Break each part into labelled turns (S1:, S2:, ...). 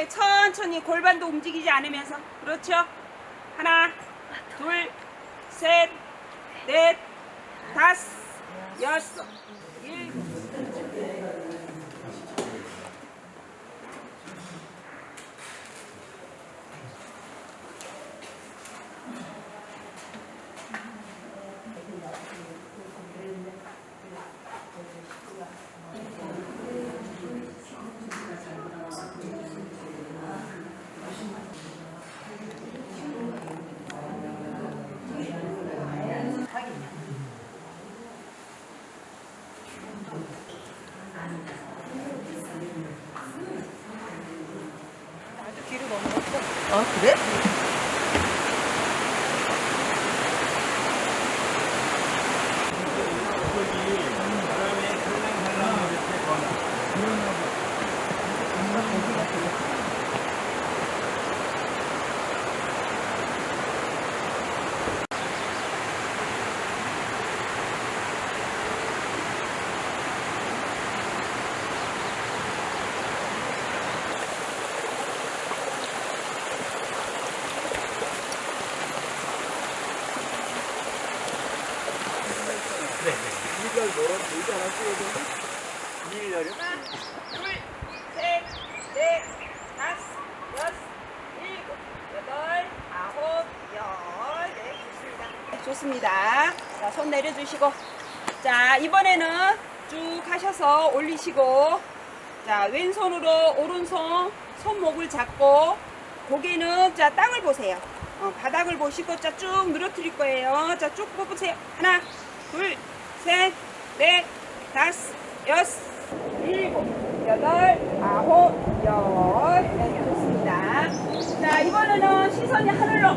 S1: 거예요. 천천히 골반도 움직이지 않으면서. 그렇죠? 하나, 둘, 셋, 넷, 다섯, 여섯, 일곱. 뒤로 넘어갔어.
S2: 아 그래?
S1: 네. 좋습니다. 자, 손 내려주시고. 자, 이번에는 쭉 하셔서 올리시고. 자, 왼손으로 오른손 손목을 잡고 고개는 자 땅을 보세요. 어, 바닥을 보시고 자 쭉 늘어뜨릴 거예요. 자 쭉 뽑으세요. 하나, 둘, 셋, 넷, 다섯, 여섯, 일곱, 여덟, 아홉, 열. 네, 좋습니다. 자 이번에는 시선이 하늘로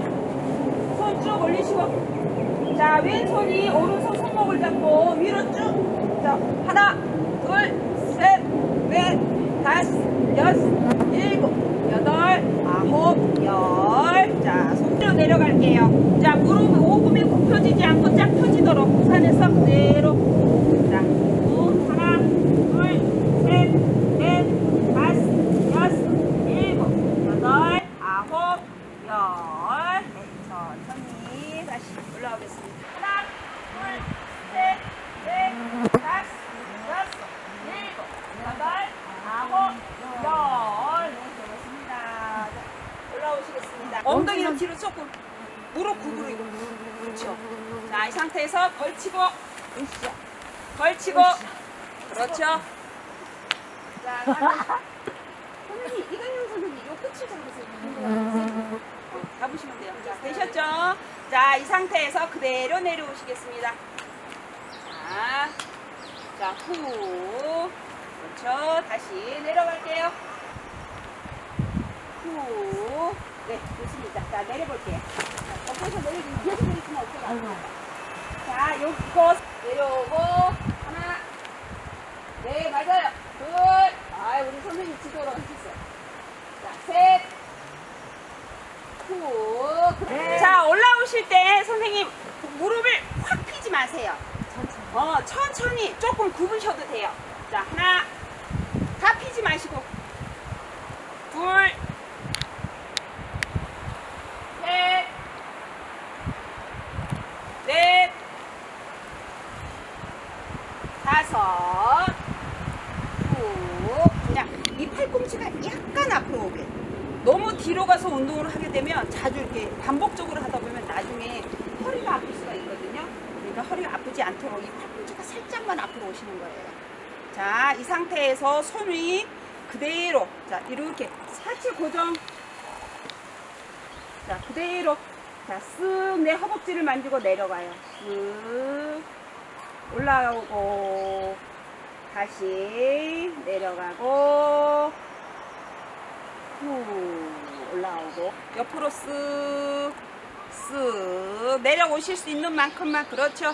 S1: 손 쭉 올리시고 자 왼손이 오른손 손목을 잡고 위로 쭉. 자 하나, 둘, 셋, 넷, 다섯, 여섯, 일곱, 여덟, 아홉, 열. 자, 손으로 내려갈게요. 자, 무릎 오금이 굽혀지지 않고 쫙 펴지도록 부산에서 그대로. 자, 두, 하나, 둘, 셋, 넷, 다섯, 여섯, 일곱, 여덟, 아홉, 열. 네, 천천히 다시 올라오겠습니다. 하나, 둘, 셋, 넷, 다섯, 여섯, 일곱, 여덟, 아홉, 열. 네, 좋습니다. 자, 올라오시겠습니다. 엉덩이는 뒤로 조금 무릎 구부리고. 그렇죠. 자, 이 상태에서 걸치고. 걸치고, 그렇죠. 자. 선생님, 이강현 선생님, 요 끝을 잡으세요. 어, 잡으시면 돼요. 자, 되셨죠? 자, 이 상태에서 그대로 내려오시겠습니다. 자, 자, 후. 그렇죠. 다시 내려갈게요. 후. 네, 좋습니다. 자, 내려볼게요. 자, 엎어서 내리기, 계속 내리시면 어떡해요? 자, 요거 내려오고, 하나. 네, 맞아요. 둘. 아, 우리 선생님 지도로 해주세요. 자, 셋. 후. 자, 올라오실 때 선생님 무릎을 확 피지 마세요. 어, 천천히 조금 굽으셔도 돼요. 자, 하나. 다 피지 마시고. 둘. 셋. 넷. 다섯. 후. 그냥 이 팔꿈치가 약간 앞으로 오게. 너무 뒤로 가서 운동을 하게 되면 자주 이렇게 반복적으로 하다 보면 나중에 허리가 아플 수가 있거든요. 그러니까 아프지 않도록 이 팔꿈치가 살짝만 앞으로 오시는 거예요. 자, 이 상태에서 손이 그대로, 자, 이렇게 사체 고정. 자, 그대로. 자, 쓱 내 허벅지를 만지고 내려가요. 쓱. 올라오고, 다시 내려가고, 후, 올라오고, 옆으로 쓱, 쓱, 내려오실 수 있는 만큼만, 그렇죠.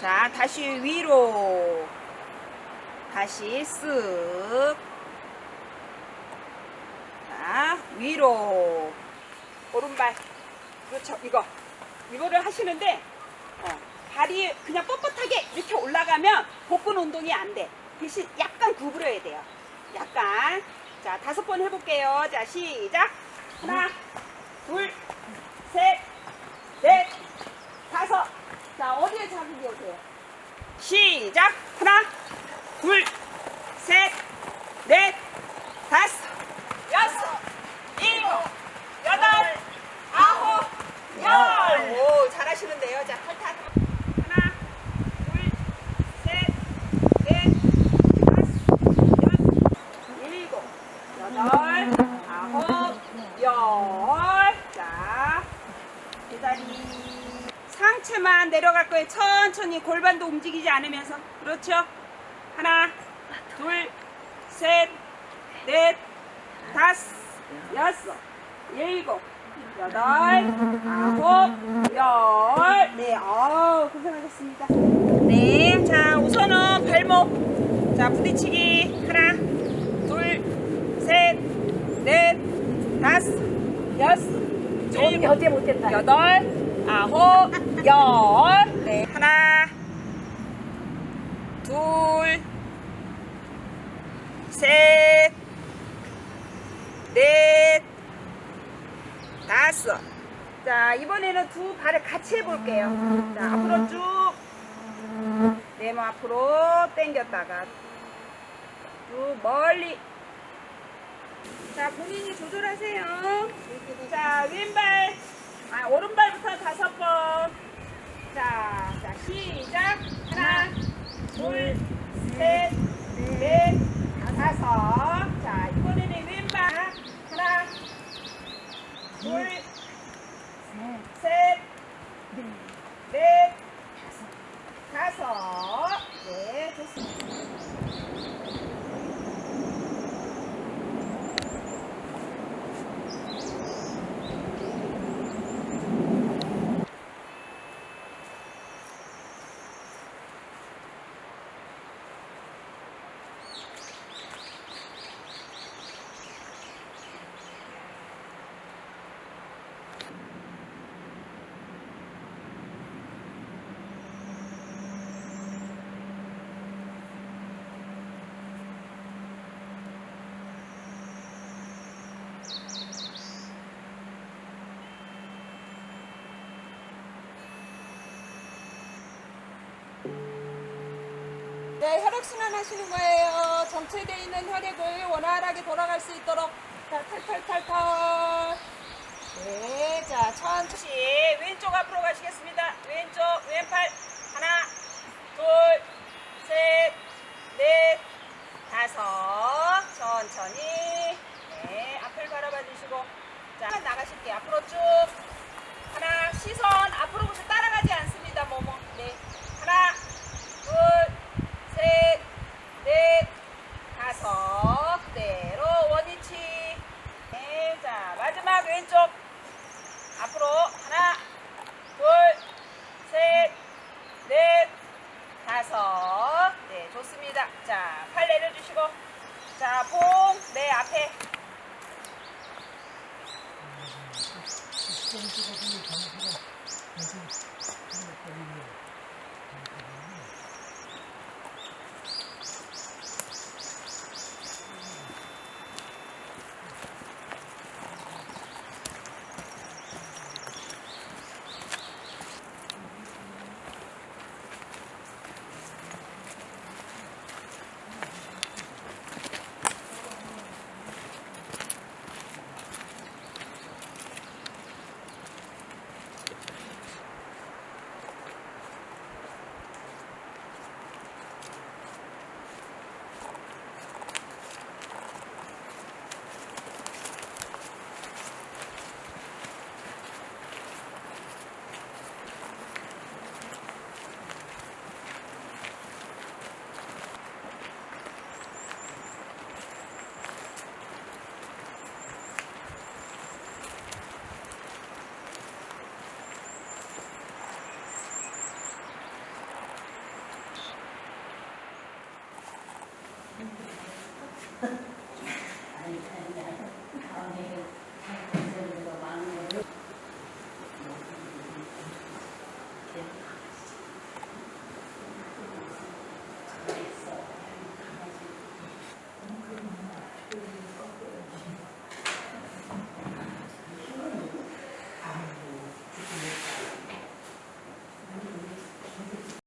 S1: 자, 다시 위로, 다시 쓱, 자, 위로. 오른발. 그렇죠. 이거. 이거를 하시는데, 어, 발이 그냥 뻣뻣하게 이렇게 올라가면 복근 운동이 안 돼. 대신 약간 구부려야 돼요. 약간. 자, 다섯 번 해볼게요. 자, 시작. 하나, 둘, 셋, 넷, 다섯. 자, 어디에 자극이 오세요? 시작. 하나, 둘, 셋, 넷, 다섯, 여섯, 일곱, 여덟, 아홉, 열. 오, 잘하시는데요. 자, 탈탈. 하나, 둘, 셋, 넷, 다섯, 여섯, 일곱, 여덟, 아홉, 열. 자, 계다리. 내려갈 거예요. 천천히 골반도 움직이지 않으면서. 그렇죠. 하나, 둘, 셋, 넷, 다섯, 여섯, 일곱, 여덟, 아홉, 열. 네, 아우, 고생하셨습니다. 네, 자, 우선은 발목. 자, 부딪히기. 하나, 둘, 셋, 넷, 다섯, 여섯, 일곱. 여덟, 아홉, 열. 네, 하나, 둘, 셋, 넷, 다섯. 자, 이번에는 두 발을 같이 해볼게요. 자, 앞으로 쭉. 네모 앞으로 당겼다가 쭉 멀리. 자, 본인이 조절하세요. 자, 왼발, 아, 오른발부터 다섯 번. 자, 자, 시작. 하나, 둘, 셋, 넷, 다섯. 자, 이번에는 왼발. 하나, 둘, 셋, 넷, 다섯. 네, 됐습니다. 네, 혈액순환 하시는 거예요. 정체되어 있는 혈액을 원활하게 돌아갈 수 있도록 자, 탈탈탈탈. 네, 자, 천천히 왼쪽 앞으로 가시겠습니다. 왼쪽, 왼팔 하나, 둘, 셋, 넷, 다섯. 천천히. 바라봐 주시고. 자, 나가실게요. 앞으로 쭉. 하나, 시선 앞으로 보세요. 따라가지 않습니다. 뭐뭐. 네. 하나, 둘, 셋, 넷, 다섯. 그대로 원위치. 네, 자, 마지막 왼쪽. 앞으로 하나, 둘, 셋, 넷, 다섯. 네, 좋습니다. 자, 팔 내려주시고. 자, 봉, 네, 앞 에.